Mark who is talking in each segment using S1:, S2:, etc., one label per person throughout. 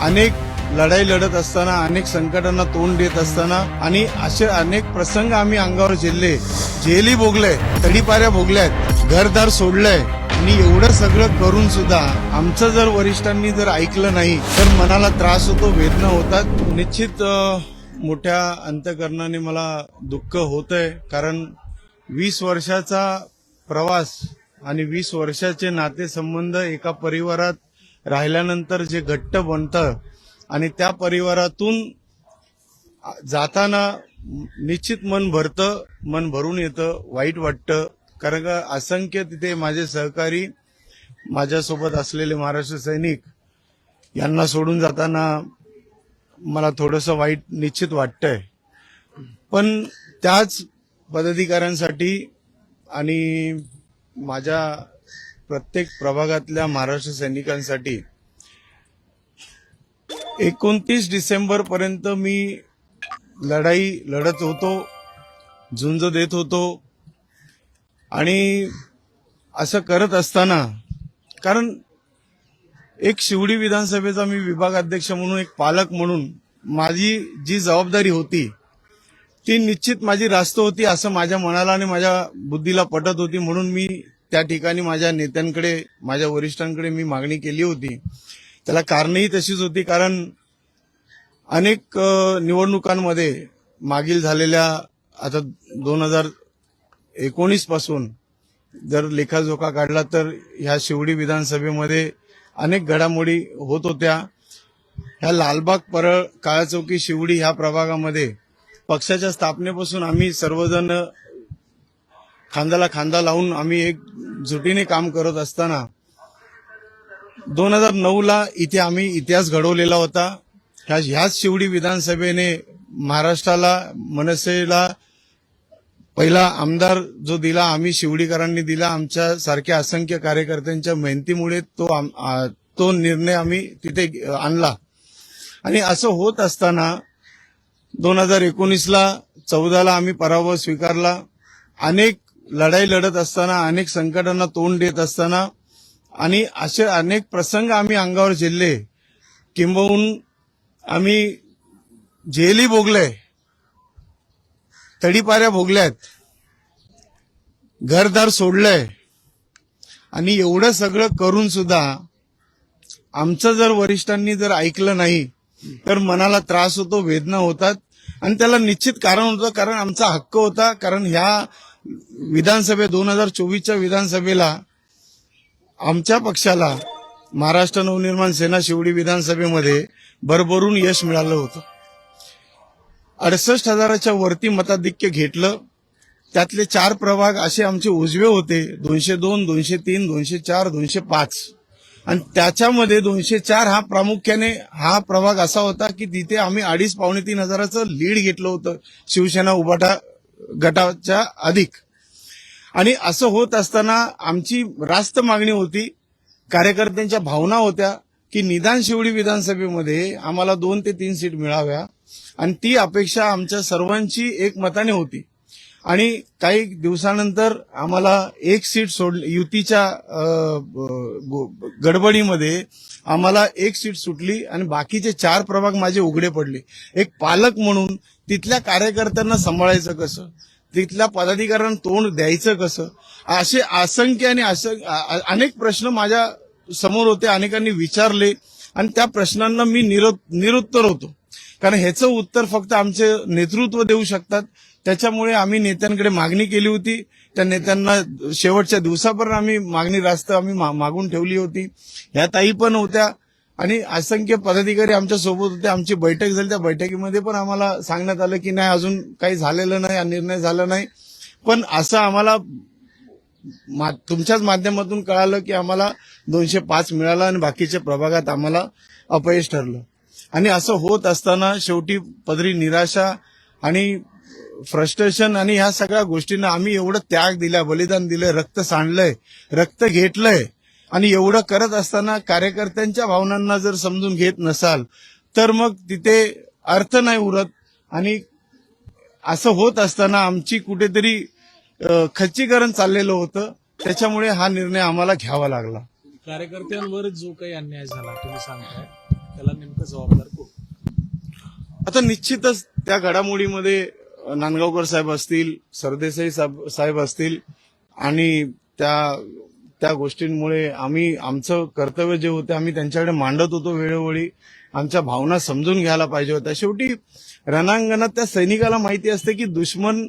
S1: अनेक लढाई लढत असताना अनेक संकटांना तोंड देत असताना आणि असे अनेक प्रसंग आम्ही अंगावर झेलले. जेली भोगले तडीपाऱ्या भोगल्यात घरदार सोडलंय. आणि एवढं सगळं करून सुद्धा आमचं जर वरिष्ठांनी जर ऐकलं नाही तर मनाला त्रास होतो वेदना होतात. निश्चित मोठ्या अंतकरणाने मला दुःख होतंय. कारण वीस वर्षाचा प्रवास आणि वीस वर्षाचे नातेसंबंध एका परिवारात राहिल्यानंतर जे घट्ट बनतं आणि त्या परिवारातून जाताना निश्चित मन भरतं मन भरून येतं वाईट वाटतं. कारण का असंख्य तिथे माझे सहकारी माझ्यासोबत असलेले महाराष्ट्र सैनिक यांना सोडून जाताना मला थोडंसं वाईट निश्चित वाटतंय. पण त्याच पदाधिकाऱ्यांसाठी आणि माझ्या प्रत्येक प्रभागातल्या महाराष्ट्र सैनिकांसाठी एकोणतीस डिसेंबर पर्यंत मी लढाई लढत होतो झुंज देत होतो. आणि असं करत असताना कारण एक शिवडी विधानसभेचा मी विभाग अध्यक्ष म्हणून एक पालक म्हणून माझी जी जबाबदारी होती ती निश्चित माझी रास्त होती असं माझ्या मनाला आणि माझ्या बुद्धीला पटत होती. म्हणून मी त्या ठिकाणी माझ्या नेत्यांकडे माझ्या वरिष्ठांकडे मी मागणी केली होती. त्याला कारणही तशीच होती कारण अनेक निवडणुकांमध्ये मागील झालेल्या आता दोन हजार एकोणीसपासून जर लेखाजोखा काढला तर ह्या शिवडी विधानसभेमध्ये अनेक घडामोडी होत होत्या. ह्या लालबाग परळ काळाचौकी शिवडी ह्या प्रभागामध्ये पक्षाच्या स्थापनेपासून आम्ही सर्वजण खांद्याला खांदा लावून आम्ही एक जुटीने काम करत असताना दोन हजार नऊला इथे आम्ही इतिहास घडवलेला होता. ह्या ह्याच शिवडी विधानसभेने महाराष्ट्राला मनसेला पहिला आमदार जो दिला आम्ही शिवडीकरांनी दिला. आमच्या सारख्या असंख्य कार्यकर्त्यांच्या मेहनतीमुळे तो आम- आ- तो निर्णय आम्ही तिथे आणला. आणि असं होत असताना दोन हजार एकोणीसला चौदाला आम्ही पराभव स्वीकारला. अनेक लढाई लढत असताना अनेक संकटांना तोंड देत असताना आणि असे अनेक प्रसंग आम्ही अंगावर झेलले. किंबहुन आम्ही जेली भोगले तडीपाऱ्या भोगल्यात घरदार सोडलंय आणि एवढं सगळं करून सुद्धा आमचं जर वरिष्ठांनी जर ऐकलं नाही तर मनाला त्रास होतो वेदना होतात. आणि त्याला निश्चित कारण होतं कारण आमचा हक्क होता कारण ह्या विधानसभे दोन हजार चोवीसच्या विधानसभेला आमच्या पक्षाला महाराष्ट्र नवनिर्माण सेना शिवडी विधानसभेमध्ये भरभरून यश मिळालं होतं. अडसष्ट हजाराच्या वरती मताधिक्य घेतलं. त्यातले चार प्रभाग असे आमचे उजवे होते. दोनशे दोन दोनशे तीन दोनशे चार दोनशे पाच. आणि त्याच्यामध्ये दोनशे चार हा प्रामुख्याने हा प्रभाग असा होता की तिथे आम्ही अडीच पावणे तीन हजाराचं लीड घेतलं होतं. शिवसेना उभाटा गटाच्या अधिक. आणि असं होत असताना आमची रास्त मागणी होती कार्यकर्त्यांच्या भावना होत्या की निदान शिवडी विधानसभेमध्ये आम्हाला दोन ते तीन सीट मिळाव्या. आणि ती अपेक्षा आमच्या सर्वांची एकमताने होती. आणि काही दिवसानंतर आम्हाला एक सीट सोडली युतीच्या गडबडीमध्ये आम्हाला एक सीट सुटली आणि बाकीचे चार प्रभाग माझे उघडे पडले. एक पालक म्हणून तिथल्या कार्यकर्त्यांना सांभाळायचं कसं? तिथल्या पदाधिकाऱ्यांना तोंड द्यायचं कसं? असे असंख्य आणि असं अनेक प्रश्न माझ्यासमोर होते अनेकांनी विचारले आणि त्या प्रश्नांना मी निरुत्तर होतो. कारण ह्याचं उत्तर फक्त आमचे नेतृत्व देऊ शकतात त्याच्यामुळे आम्ही नेत्यांकडे मागणी केली होती. त्या नेत्यांना शेवटच्या दिवसापर्यंत आम्ही मागणी रास्त आम्ही मा- मागून ठेवली होती. ह्या ताई पण होत्या आणि असंख्य पदाधिकारी आमच्यासोबत होते. आमची बैठक झाली. त्या बैठकीमध्ये पण आम्हाला सांगण्यात आलं की नाही अजून काही झालेलं नाही निर्णय झाला नाही. पण असं आम्हाला मा- तुमच्याच माध्यमातून कळालं की आम्हाला दोनशे पाच मिळाला आणि बाकीच्या प्रभागात आम्हाला अपयश ठरलं. आणि असं होत असताना शेवटी पदरी निराशा आणि फ्रस्ट्रेशन आणि ह्या सगळ्या गोष्टींना आम्ही एवढं त्याग दिला बलिदान दिलंय रक्त सांडलंय रक्त घेतलंय. आणि एवढं करत असताना कार्यकर्त्यांच्या भावनांना जर समजून घेत नसाल तर मग तिथे अर्थ नाही उरत. आणि असं होत असताना आमची कुठेतरी खच्चीकरण चाललेलं होतं. त्याच्यामुळे हा निर्णय आम्हाला घ्यावा लागला.
S2: कार्यकर्त्यांवर जो काही अन्याय झाला तुम्ही सांगताय त्याला नेमकं जबाबदार कोण?
S1: आता निश्चितच त्या घडामोडीमध्ये नांदगावकर साहेब असतील सरदेसाई साहेब साहेब असतील आणि त्या त्या गोष्टींमुळे आम्ही आमचं कर्तव्य जे होते आम्ही त्यांच्याकडे मांडत होतो वेळोवेळी. आमच्या भावना समजून घ्यायला पाहिजे होत्या. शेवटी रणांगणात त्या सैनिकाला माहिती असते की दुश्मन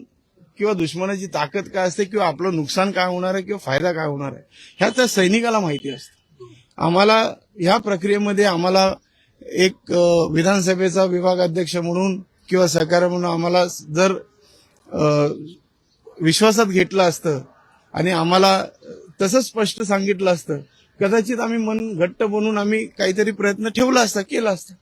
S1: किंवा दुश्मनाची ताकद काय असते किंवा आपलं नुकसान काय होणार आहे किंवा फायदा काय होणार आहे. ह्या त्या सैनिकाला माहिती असते. आम्हाला ह्या प्रक्रियेमध्ये आम्हाला एक विधानसभेचा विभाग अध्यक्ष म्हणून किंवा सहकार्य म्हणून आम्हाला जर विश्वासात घेतलं असतं आणि आम्हाला तसंच स्पष्ट सांगितलं असतं कदाचित आम्ही मन घट्ट बनून आम्ही काहीतरी प्रयत्न ठेवला असता केला असता.